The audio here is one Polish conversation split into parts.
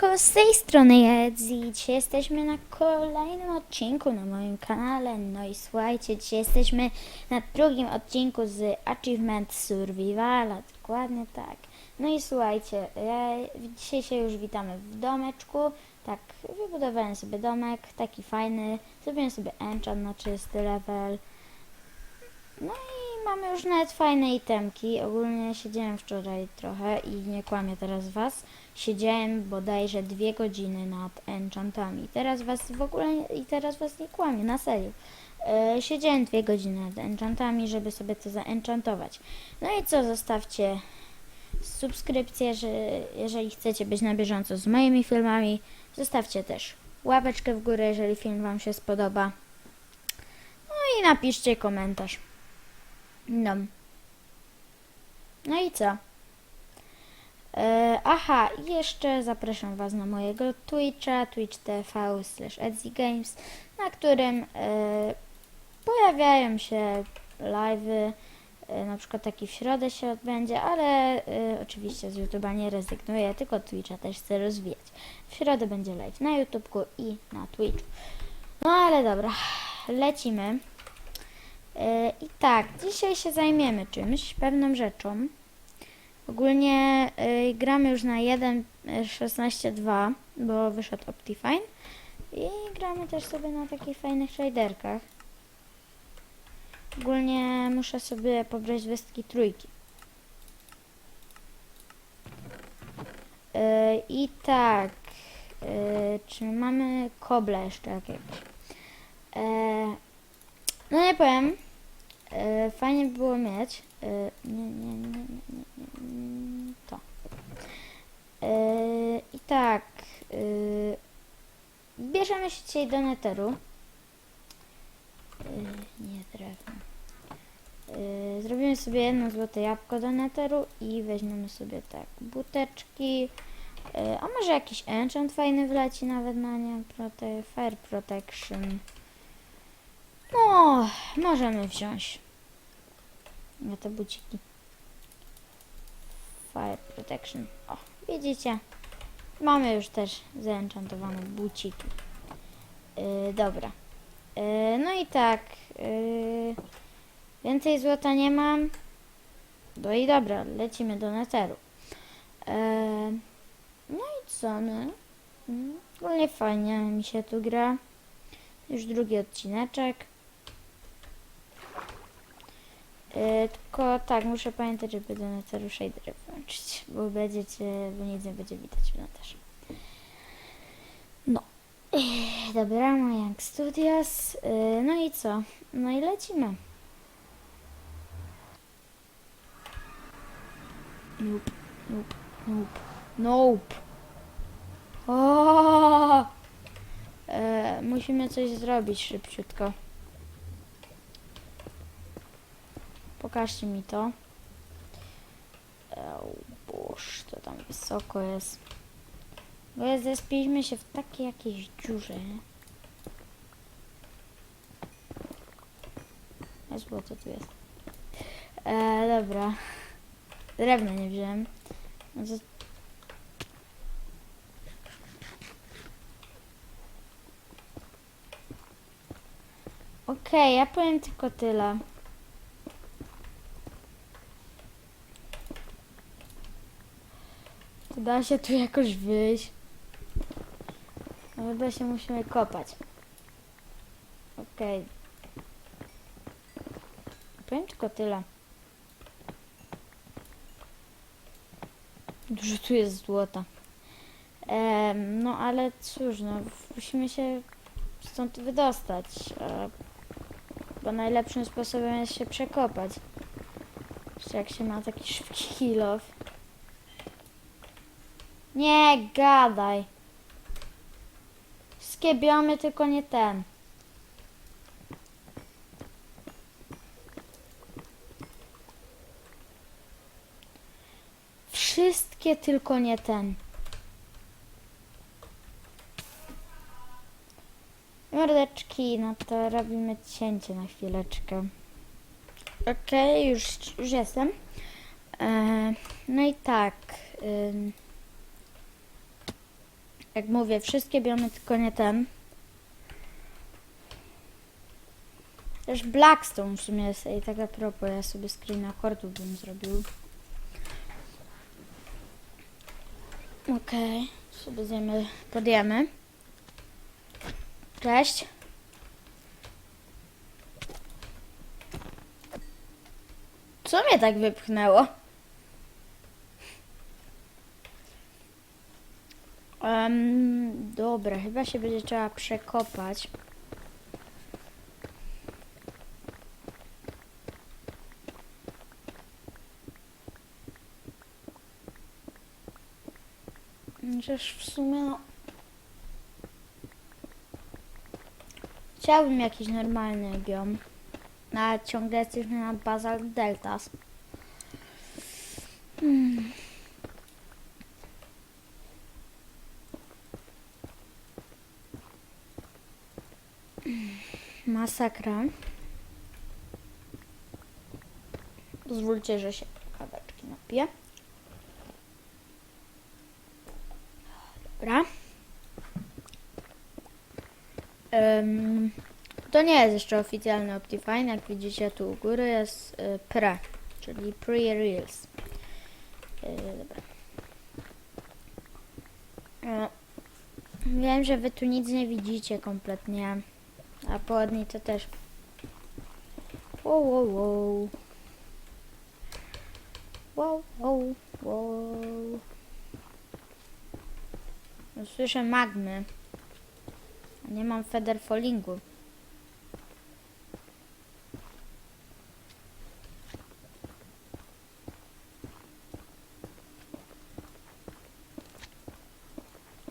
Siemanko, z tej strony Jedzi. Dzisiaj jesteśmy na kolejnym odcinku na moim kanale. No i słuchajcie, dzisiaj jesteśmy na drugim odcinku z Achievement Survivala. Dokładnie tak. No i słuchajcie, dzisiaj się już witamy w domeczku. Tak, wybudowałem sobie domek, taki fajny. Zrobiłem sobie enchant na czysty level. No i mamy już nawet fajne itemki. Ogólnie siedziałem wczoraj trochę i nie kłamię teraz was. Siedziałem bodajże dwie godziny nad enchantami. Teraz was w ogóle i teraz was nie kłamię, na serio. E, siedziałem dwie godziny nad enchantami, żeby sobie to zaenchantować. No i co, zostawcie subskrypcję, że jeżeli chcecie być na bieżąco z moimi filmami. Zostawcie też łapeczkę w górę, jeżeli film wam się spodoba. No i napiszcie komentarz. No. No i co? E, aha, jeszcze zapraszam Was na mojego Twitcha, twitch TV slash Games, na którym e, pojawiają się live'y, e, na przykład taki w środę się odbędzie, ale oczywiście z YouTube'a nie rezygnuję, tylko Twitcha też chcę rozwijać. W środę będzie live na YouTubeku i na Twitchu. No ale dobra, lecimy. I tak, dzisiaj się zajmiemy czymś, pewną rzeczą. Ogólnie y, gramy już na 1.16.2, bo wyszedł Optifine. I gramy też sobie na takich fajnych shaderkach. Ogólnie muszę sobie pobrać westki trójki. Y, I tak, y, czy mamy koble jeszcze jakieś? E, no nie powiem. E, fajnie by było mieć. E, nie, nie, nie, nie, nie, to. E, I tak. E, bierzemy się dzisiaj do neteru. Nie drewno. Zrobimy sobie jedno złote jabłko do neteru i weźmiemy sobie tak buteczki. A może jakiś enchant fajny wleci nawet na nie. Prote fire protection. No, możemy wziąć. Na te buciki. Fire protection. O, widzicie? Mamy już też zeenchantowane buciki. Yy, dobra. Yy, no i tak. Yy, więcej złota nie mam. No i dobra, lecimy do neteru. Yy, no i co, no? Mm, Ogólnie fajnie mi się tu gra. Już drugi odcineczek. Yy, tylko tak, muszę pamiętać, żeby do neteru shadery włączyć, bo będziecie, bo nic nie będzie widać w neterze. No. Yy, dobra, Studios. Yy, no i co? No i lecimy. Nope, nope, nope, nope. O! Yy, musimy coś zrobić szybciutko. Pokażcie mi to. O boż, to tam wysoko jest. Bo jest, zespiliśmy się w takiej jakiejś dziurze. Jest złoto tu jest. E, dobra. Drewno nie wziąłem. No to... Okej, ja powiem tylko tyle. Da się tu jakoś wyjść. No chyba się musimy kopać. Okej. Powiem tylko tyle. Dużo tu jest złota. Em, no ale cóż, no musimy się stąd wydostać. E, bo najlepszym sposobem jest się przekopać. Jeszcze jak się ma taki szybki kill off. Nie gadaj. Wszystkie biomy, tylko nie ten. Wszystkie, tylko nie ten. Mordeczki, no to robimy cięcie na chwileczkę. Okej, już, już jestem. E, no i tak. Jak mówię, wszystkie biomy, tylko nie ten. Też Blackstone w sumie jest. I tak a propos, ja sobie screena kortu bym zrobił. Okej, sobie zjemy, podjemy. Cześć. Co mnie tak wypchnęło? Em, dobra, chyba się będzie trzeba przekopać. Chociaż w sumie no... Chciałbym jakiś normalny biom. No, ale ciągle jesteśmy na Basalt Deltas. Hmm. Masakra. Pozwólcie, że się kaweczki napiję. Dobra. Em, to nie jest jeszcze oficjalny Optifine. Jak widzicie tu u góry jest y, pre, czyli pre-reels. Y, dobra. E, wiem, że wy tu nic nie widzicie kompletnie. A poładniej to też. Wow, wow, wow. Wow, wow, wow. Słyszę magmy. Nie mam featherfallingu.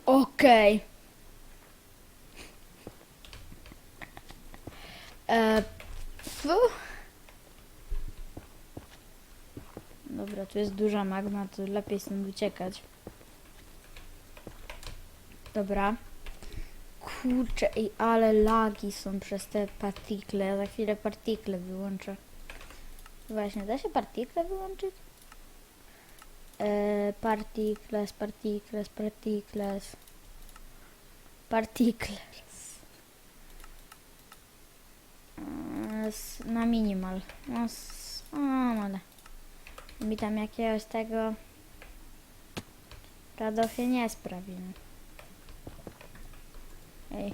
Okej. E, fu. Dobra, tu jest duża magma, to lepiej stąd uciekać. Dobra. Kurczę, ej, ale lagi są przez te partikle. Ja za chwilę partikle wyłączę. Właśnie, da się partikle wyłączyć? E, partikles, partikles, partikles. Partikles. E, s- na minimal. No, s- o, ale. Mi tam jakiegoś tego Radofie nie sprawimy. Ej.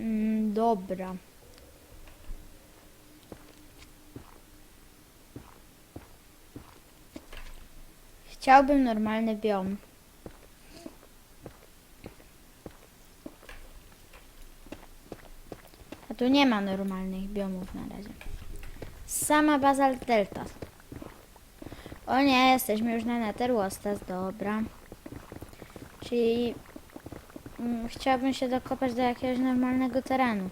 Mm, dobra. Chciałbym normalny biom. Tu nie ma normalnych biomów na razie. Sama Basalt Delta. O nie, jesteśmy już na Netherwostas, dobra. Czyli mm, chciałabym się dokopać do jakiegoś normalnego terenu.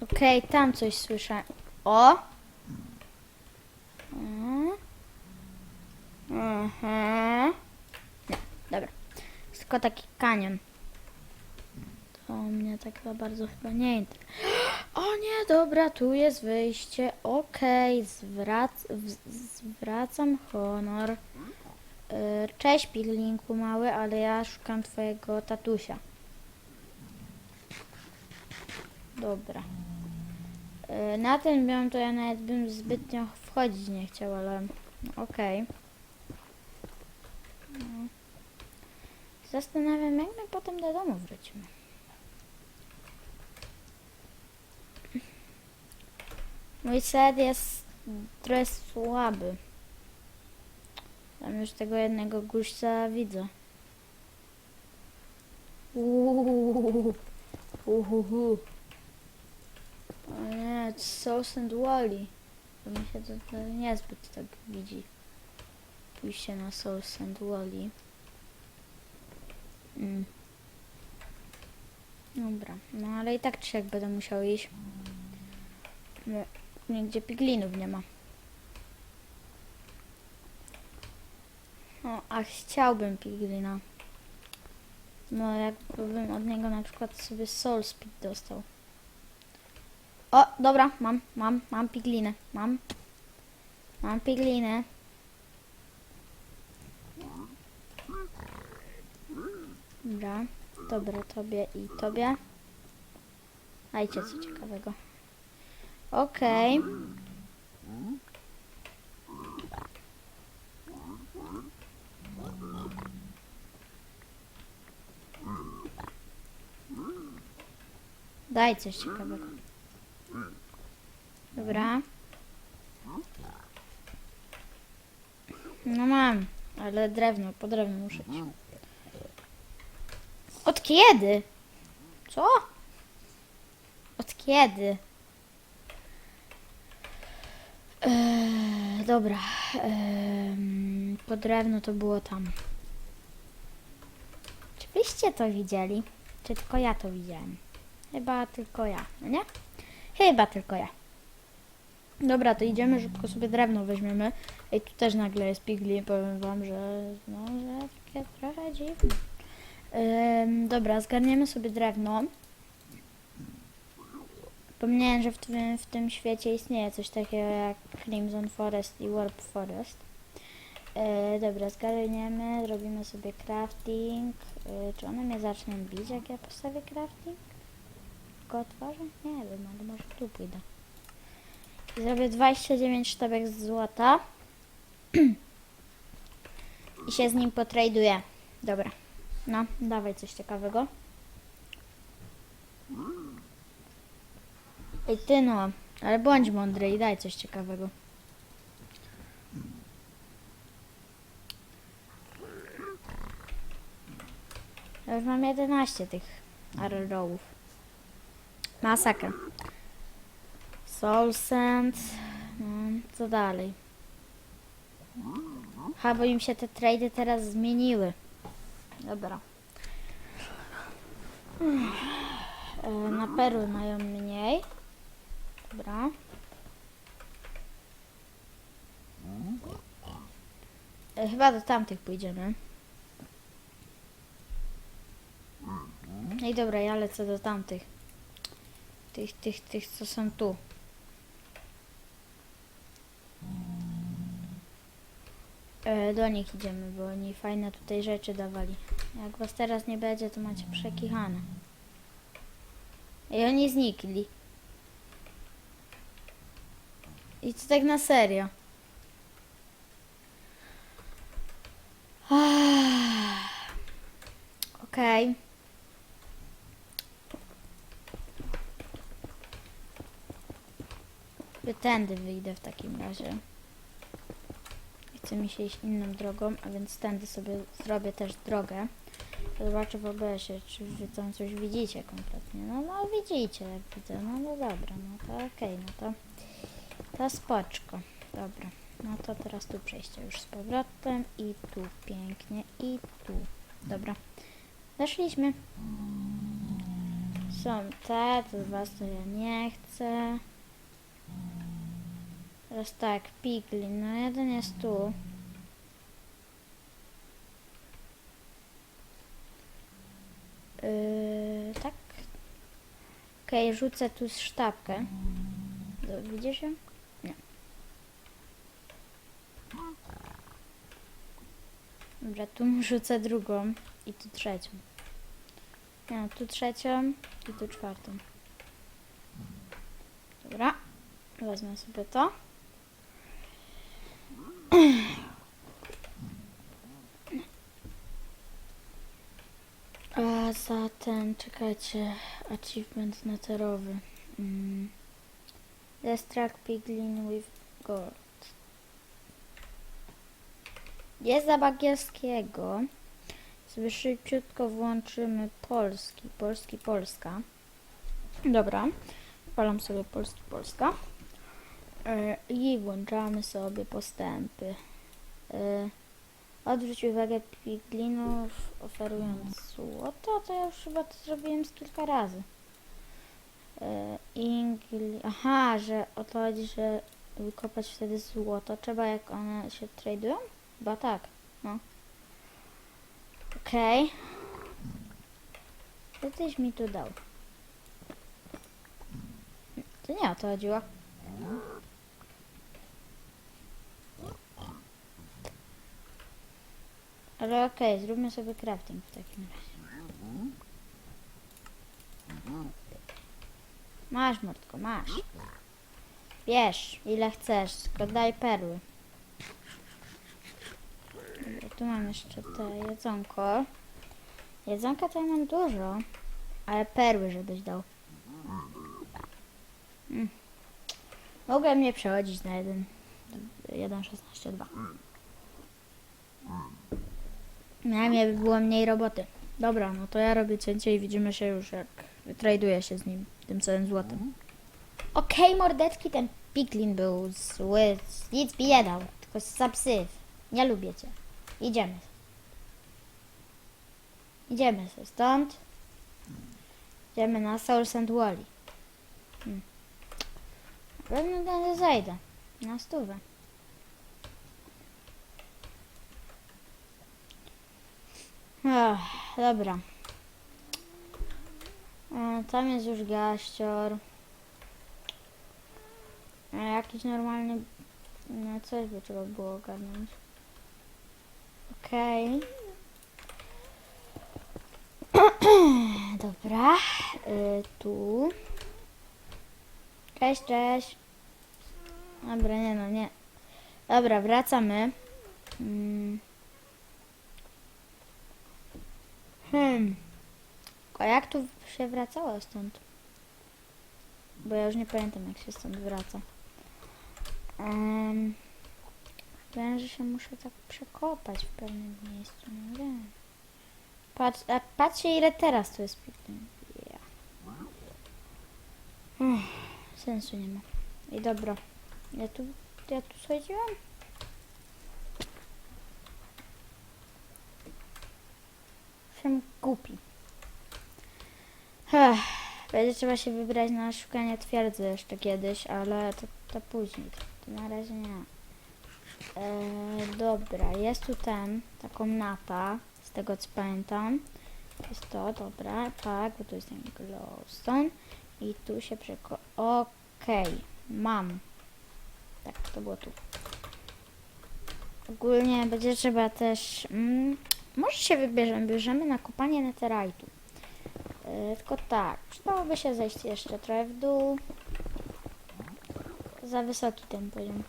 Okej, tam coś słyszę. O! Mm. Mhm. Nie, dobra. Jest tylko taki kanion. To mnie tak za bardzo chyba nie interesuje. O nie, dobra, tu jest wyjście. Okej, zwrac w- zwracam honor. Y, Cześć, Piglinku mały, ale ja szukam twojego tatusia. Dobra. Y, Na ten biom to ja nawet bym zbytnio wchodzić nie chciał, ale okej. No. Zastanawiam, jak my potem do domu wrócimy. Mój set jest trochę słaby. Tam już tego jednego guźca widzę. Uuuu. Uhuhu. O nie, Sauce and Wally. To mi się to, to niezbyt tak widzi. Pójście na Sauce and Wally. Mm. Dobra, no ale i tak czy jak będę musiał iść. No, nigdzie piglinów nie ma. O, a chciałbym piglina. No jakbym od niego na przykład sobie soul speed dostał. O, dobra, mam, mam, mam piglinę, mam. Mam piglinę. Dobra, dobra, tobie i tobie. Dajcie co ciekawego. Okej. Daj coś ciekawego. Dobra. No mam, ale drewno, po drewno muszę iść. Od kiedy? Co? Od kiedy? Eee, dobra. Eee, po drewno to było tam. Czy wyście to widzieli? Czy tylko ja to widziałem? Chyba tylko ja, no nie? Chyba tylko ja. Dobra, to idziemy, szybko sobie drewno weźmiemy. Ej, tu też nagle jest pigli, powiem wam, że no, że takie trochę dziwne. Ym, dobra, zgarniemy sobie drewno. Pomniałem, że w tym, w tym świecie istnieje coś takiego jak Crimson Forest i Warp Forest. Yy, dobra, zgarniemy, robimy sobie crafting. Yy, czy one mnie zaczną bić, jak ja postawię crafting? Go otworzę? Nie wiem, ale może tu pójdę. I zrobię 29 sztabek złota. I się z nim potraduję. Dobra. No, dawaj coś ciekawego. Ej, ty no, ale bądź mądry i daj coś ciekawego. Ja już mam 11 tych arrowów. Masakra. Soul Sand. No, co dalej? Bo im się te trady teraz zmieniły. Dobra. Na perły mają mniej. Dobra. E, Chyba do tamtych pójdziemy. No i dobra, ja lecę do tamtych. Tych, tych, tych, co są tu. Do nich idziemy, bo oni fajne tutaj rzeczy dawali. Jak was teraz nie będzie, to macie przekichane. I oni znikli. I to tak na serio. Okej. Okay. Tędy wyjdę w takim razie. Chce mi się iść inną drogą, a więc tędy sobie zrobię też drogę. Zobaczę w OBS-ie, czy wy tam coś widzicie kompletnie. No, no widzicie, jak widzę. No, no dobra, no to okej, no to to spoczko. Dobra, no to teraz tu przejście już z powrotem i tu pięknie i tu. Dobra, weszliśmy. Są te, to was to ja nie chcę. Teraz tak, Piglin, no jeden jest tu. Yy, tak. Okej, rzucę tu sztabkę. Widzisz ją? Nie. Dobra, tu rzucę drugą i tu trzecią. Nie, tu trzecią i tu czwartą. Dobra, wezmę sobie to. A za ten, czekajcie, achievement neterowy. Mm. Destruct Piglin with Gold. Jest za bagielskiego. Sobie szybciutko włączymy polski. Polski, Polska. Dobra. Palam sobie polski, Polska. E, I włączamy sobie postępy. Odwróć uwagę piglinów oferując złoto. To ja już chyba to zrobiłem z kilka razy. E, Ingli... Aha, że o to chodzi, że wykopać wtedy złoto. Trzeba jak one się tradują? Chyba tak, no. Okej. Co tyś mi tu dał? To nie o to chodziło. Ale okej, zróbmy sobie crafting w takim razie. Masz, Mordko, masz. Bierz, ile chcesz, tylko daj perły. Dobra, tu mam jeszcze te jedzonko. Jedzonka to ja mam dużo, ale perły żebyś dał. Mm. Mogłem nie przechodzić na 1, 1.16.2. Najmniej by było mniej roboty. Dobra, no to ja robię cięcie i widzimy się już jak traduję się z nim, tym całym złotem. Okej, mordeczki, ten piklin był zły, nic mi nie dał, tylko sapsyw. Nie lubię cię. Idziemy. Idziemy sobie stąd. Idziemy na Souls and Wally. Hmm. Pewno tędy zajdę. Na stówę. Ach, dobra. E, tam jest już gaścior. A jakiś normalny... No coś by trzeba było ogarnąć. Okej. Dobra. Y, tu. Cześć, cześć. Dobra, nie no, nie. Dobra, wracamy. Mm. Hmm. A jak tu się wracało stąd? Bo ja już nie pamiętam jak się stąd wraca. Um, wiem, że się muszę tak przekopać w pewnym miejscu. No wiem. Patrz, a patrzcie ile teraz tu jest pięknie. Uff, sensu nie ma. I dobra. Ja tu, ja tu schodziłam? Jestem głupi. Ech, będzie trzeba się wybrać na szukanie twierdzy jeszcze kiedyś, ale to, to później. To na razie nie. E, dobra, jest tu ten, taką mapa, z tego co pamiętam. Jest to, dobra, tak, bo tu jest ten glowstone. I tu się przeko... Okej, mam. Tak, to było tu. Ogólnie będzie trzeba też... Mm, może się wybierzemy, bierzemy na kopanie netherite'u. Yy, tylko tak, przydałoby się zejść jeszcze trochę w dół. Za wysoki ten poziom.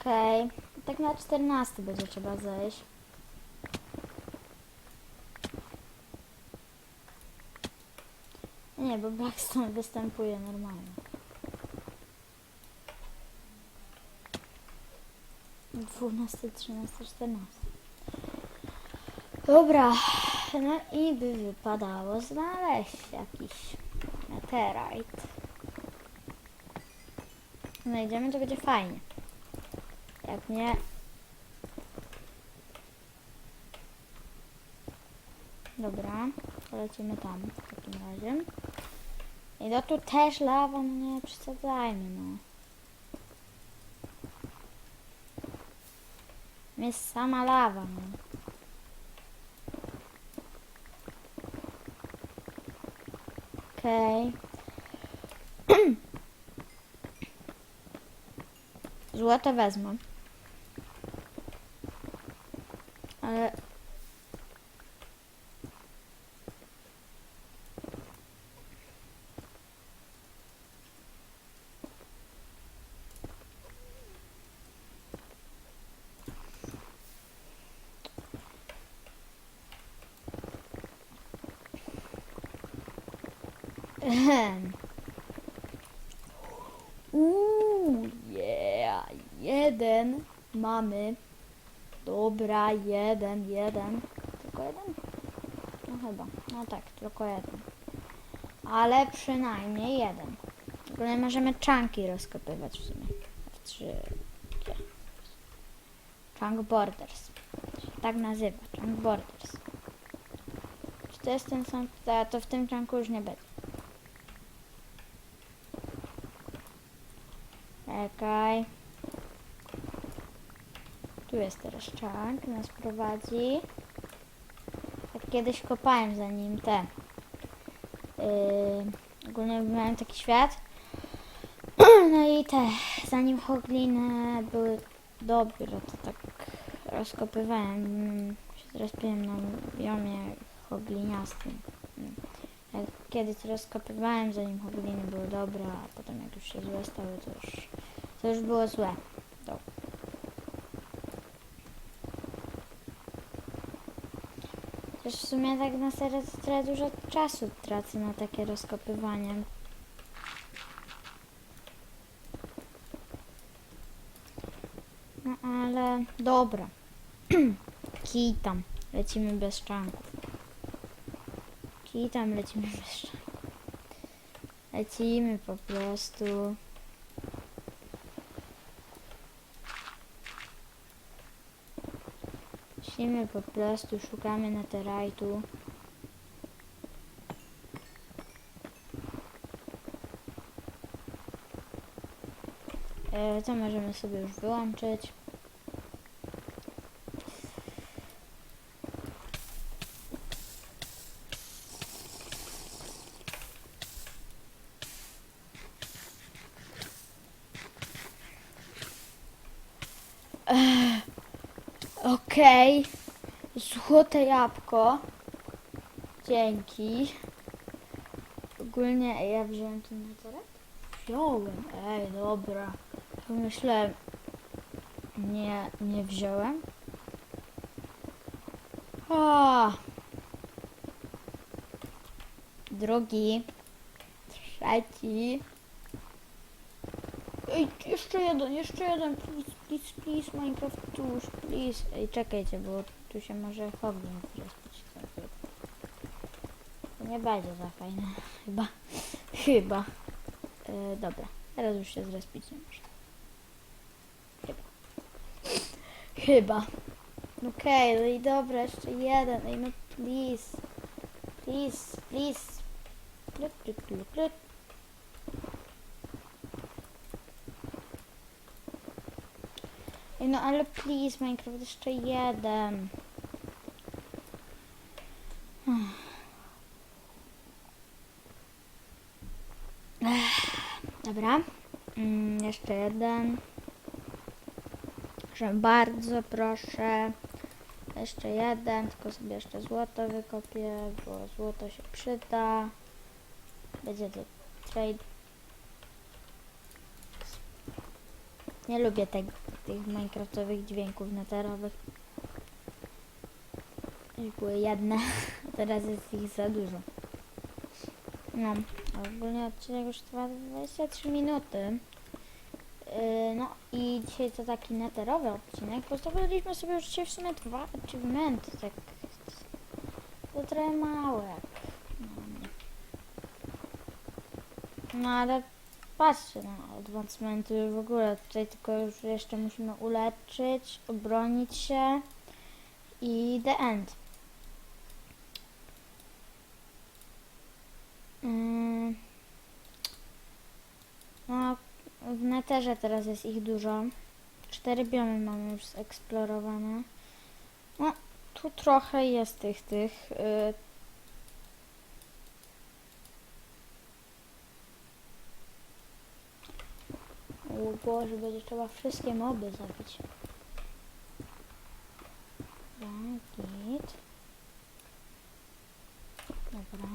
Okej, tak na 14 będzie trzeba zejść. Nie, bo Blackstone występuje normalnie. 12, 13, 14. Dobra, no i by wypadało znaleźć jakiś meteorite. Znajdziemy, to będzie fajnie. Jak nie... Dobra, polecimy tam w takim razie. I no tu też lawa, no nie przesadzajmy, no. Jest sama lawa, no. Okej. Złoto wezmę. Ale... Ehem. Uuu, yeah, jeden mamy. Dobra, jeden, jeden. Tylko jeden? No chyba, no tak, tylko jeden. Ale przynajmniej jeden. Tylko nie możemy czanki rozkopywać w sumie. W trzy. Chunk Borders. Tak nazywa, Chunk Borders. to jest ten sam, to, w tym czanku już nie będzie. Czekaj. Tu jest teraz czank, nas prowadzi. Tak kiedyś kopałem za nim te. Yy, ogólnie miałem taki świat. No i te, zanim hogliny były dobre, to tak rozkopywałem. Się zrespiłem na biomie hogliniastym. Jak kiedyś rozkopywałem, zanim hogliny były dobre, a potem jak już się złe stały, to już, to już było złe. To. Też w sumie tak na serio to trochę dużo czasu tracę na takie rozkopywanie. No ale dobra. Kij tam. Lecimy bez czanków. Kij tam lecimy bez czanków. Lecimy po prostu. Lecimy po prostu, szukamy netherite'u. E, to możemy sobie już wyłączyć. Ech, Okej. Złote jabłko. Dzięki. Ogólnie ja wziąłem ten netherite? Wziąłem. Ej, dobra. Myślałem. Nie, nie wziąłem. A. Drugi. Trzeci. Ej, jeszcze jeden, jeszcze jeden. Please, please, please, Minecraft tuż, please. Ej, czekajcie, bo tu się może Hoglin zrespić. To nie będzie za fajne. Chyba. Chyba. E, dobra, teraz już się zrespić nie może. Chyba. Chyba. Okej, no i dobra, jeszcze jeden. Ej, no please. Please, please. No ale please, Minecraft, jeszcze jeden. Dobra. Mm, jeszcze jeden. Proszę bardzo, proszę. Jeszcze jeden, tylko sobie jeszcze złoto wykopię, bo złoto się przyda. Będzie to trade. Nie lubię te, tych minecraftowych dźwięków neterowych. Już były jedne, teraz jest ich za dużo. No, ogólnie odcinek już trwa 23 minuty. Yy, no i dzisiaj to taki neterowy odcinek. Postawiliśmy sobie już dzisiaj w sumie dwa achievementy, tak to trochę jak na mnie. No ale patrzcie na advancementy w ogóle. Tutaj tylko już jeszcze musimy uleczyć, obronić się i the end. Ym, No, w neterze teraz jest ich dużo. Cztery biomy mamy już zeksplorowane. No, tu trochę jest tych, tych. y, O Boże, będzie trzeba wszystkie moby zabić. Dobra, git. Dobra.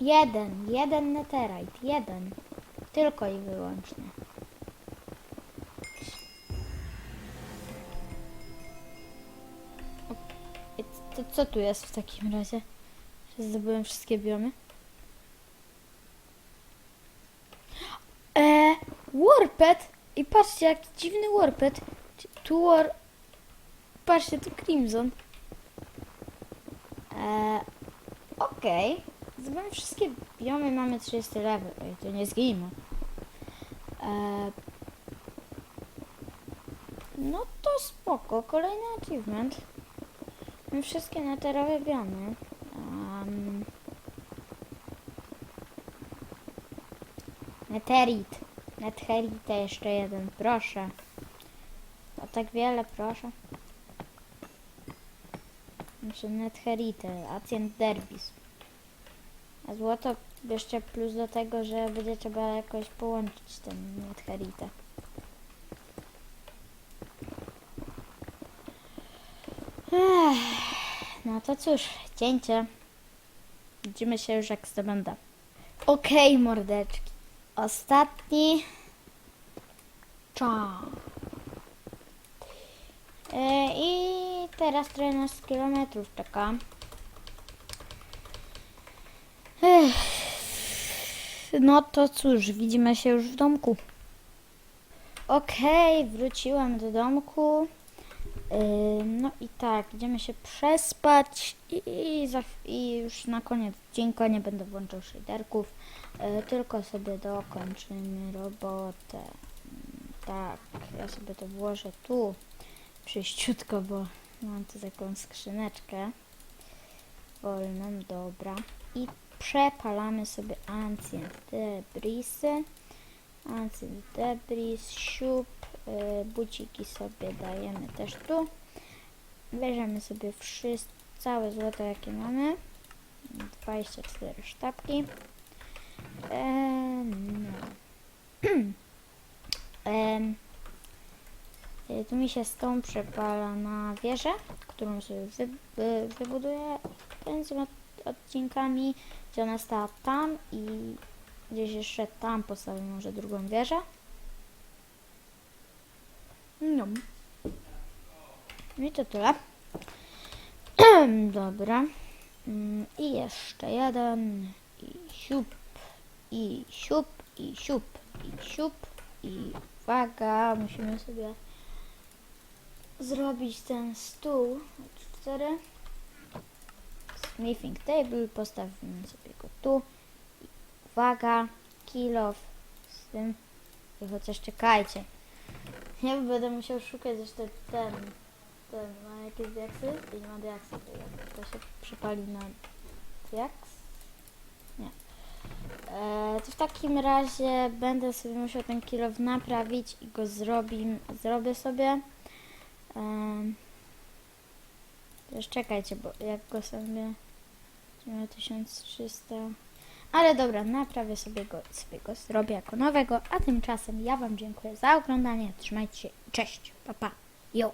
Jeden, jeden netherite, jeden. Tylko i wyłącznie. To co tu jest w takim razie? Że Zdobyłem wszystkie biomy. Eee, Warped! I patrzcie, jaki dziwny Warped. Tu war... Patrzcie, tu Crimson. Eee, okej. Zdobyłem wszystkie biomy, mamy 30 level. Ej, to nie zginę. Eee, no to spoko, kolejny achievement. Mam wszystkie neterowe biony. Um, neterit. Netherit jeszcze jeden, proszę. O tak wiele, proszę. Znaczy netherite, Ancient Derbis. A złoto jeszcze plus do tego, że będzie trzeba jakoś połączyć ten netherite. No to cóż, cięcie. Widzimy się już jak zdobędę. Okej, mordeczki. Ostatni. Cza. E, I teraz 14 km czeka. Ech. No to cóż, widzimy się już w domku. Okej, wróciłam do domku. No i tak, idziemy się przespać i, za, i już na koniec odcinka nie będę włączał shaderków, yy, tylko sobie dokończymy robotę. Tak, ja sobie to włożę tu przyjściutko, bo mam tu taką skrzyneczkę wolną, dobra. I przepalamy sobie ancient debrisy. Ancient debris, siup, y, buciki sobie dajemy też tu. Bierzemy sobie wszystko, całe złoto jakie mamy. 24 sztabki. E, no. Y, tu mi się stąd przepala na wieżę, którą sobie wy, wy, wybuduję między od- odcinkami, gdzie ona stała tam i gdzieś jeszcze tam postawię może drugą wieżę. No. I to tyle. Dobra. Mm, I jeszcze jeden. I siup. I siup. I siup. I siup. I uwaga, musimy sobie zrobić ten stół. Cztery. Smithing table. Postawimy sobie go tu. I uwaga, kill off z tym. I chociaż czekajcie. Ja będę musiał szukać jeszcze ten. Ten, ma jakieś diaksy? I nie ma diaksy. to się przypali na diaks? Nie. E, to w takim razie będę sobie musiał ten kilow naprawić i go zrobi, zrobię sobie. Um, też czekajcie, bo jak go sobie... Miał 1300... Ale dobra, naprawię sobie go sobie go zrobię jako nowego, a tymczasem ja Wam dziękuję za oglądanie. Trzymajcie się. Cześć. Pa, pa. Jo.